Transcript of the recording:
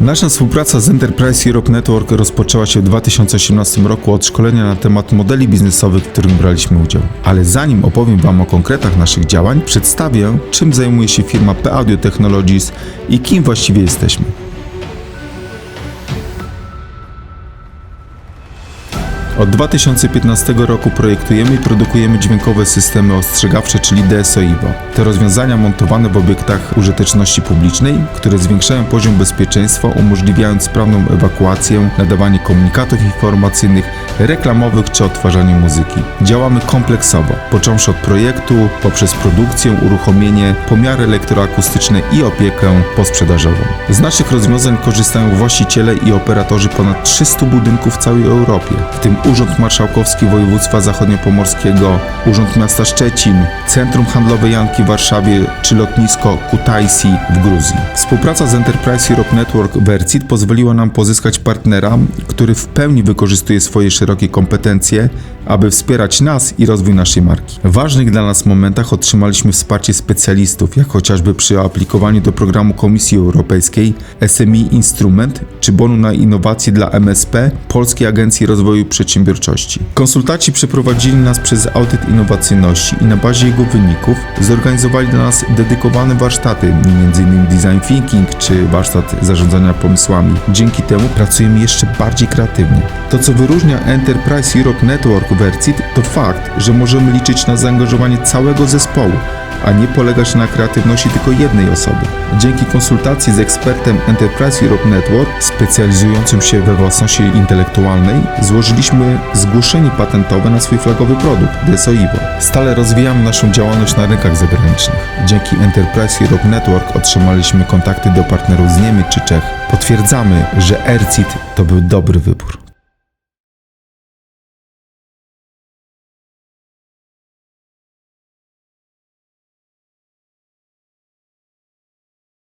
Nasza współpraca z Enterprise Europe Network rozpoczęła się w 2018 roku od szkolenia na temat modeli biznesowych, w którym braliśmy udział. Ale zanim opowiem Wam o konkretach naszych działań, przedstawię, czym zajmuje się firma P Audio Technologies i kim właściwie jesteśmy. Od 2015 roku projektujemy i produkujemy dźwiękowe systemy ostrzegawcze, czyli DSO-IVO. To rozwiązania montowane w obiektach użyteczności publicznej, które zwiększają poziom bezpieczeństwa, umożliwiając sprawną ewakuację, nadawanie komunikatów informacyjnych, reklamowych czy odtwarzanie muzyki. Działamy kompleksowo, począwszy od projektu, poprzez produkcję, uruchomienie, pomiary elektroakustyczne i opiekę posprzedażową. Z naszych rozwiązań korzystają właściciele i operatorzy ponad 300 budynków w całej Europie, w tym Urząd Marszałkowski Województwa Zachodniopomorskiego, Urząd Miasta Szczecin, Centrum Handlowe Janki w Warszawie czy lotnisko Kutaisi w Gruzji. Współpraca z Enterprise Europe Network Vercit pozwoliła nam pozyskać partnera, który w pełni wykorzystuje swoje szerokie kompetencje, aby wspierać nas i rozwój naszej marki. W ważnych dla nas momentach otrzymaliśmy wsparcie specjalistów, jak chociażby przy aplikowaniu do programu Komisji Europejskiej SMI Instrument czy bonu na innowacje dla MSP Polskiej Agencji Rozwoju Przedsiębiorczości. Konsultaci przeprowadzili nas przez audyt innowacyjności i na bazie jego wyników zorganizowali dla nas dedykowane warsztaty, m.in. design thinking czy warsztat zarządzania pomysłami. Dzięki temu pracujemy jeszcze bardziej kreatywnie. To co wyróżnia Enterprise Europe Network To fakt, że możemy liczyć na zaangażowanie całego zespołu, a nie polegać na kreatywności tylko jednej osoby. Dzięki konsultacji z ekspertem Enterprise Europe Network, specjalizującym się we własności intelektualnej, złożyliśmy zgłoszenie patentowe na swój flagowy produkt DSO-IVO. Stale rozwijamy naszą działalność na rynkach zagranicznych. Dzięki Enterprise Europe Network otrzymaliśmy kontakty do partnerów z Niemiec czy Czech. Potwierdzamy, że ERCIT to był dobry wybór.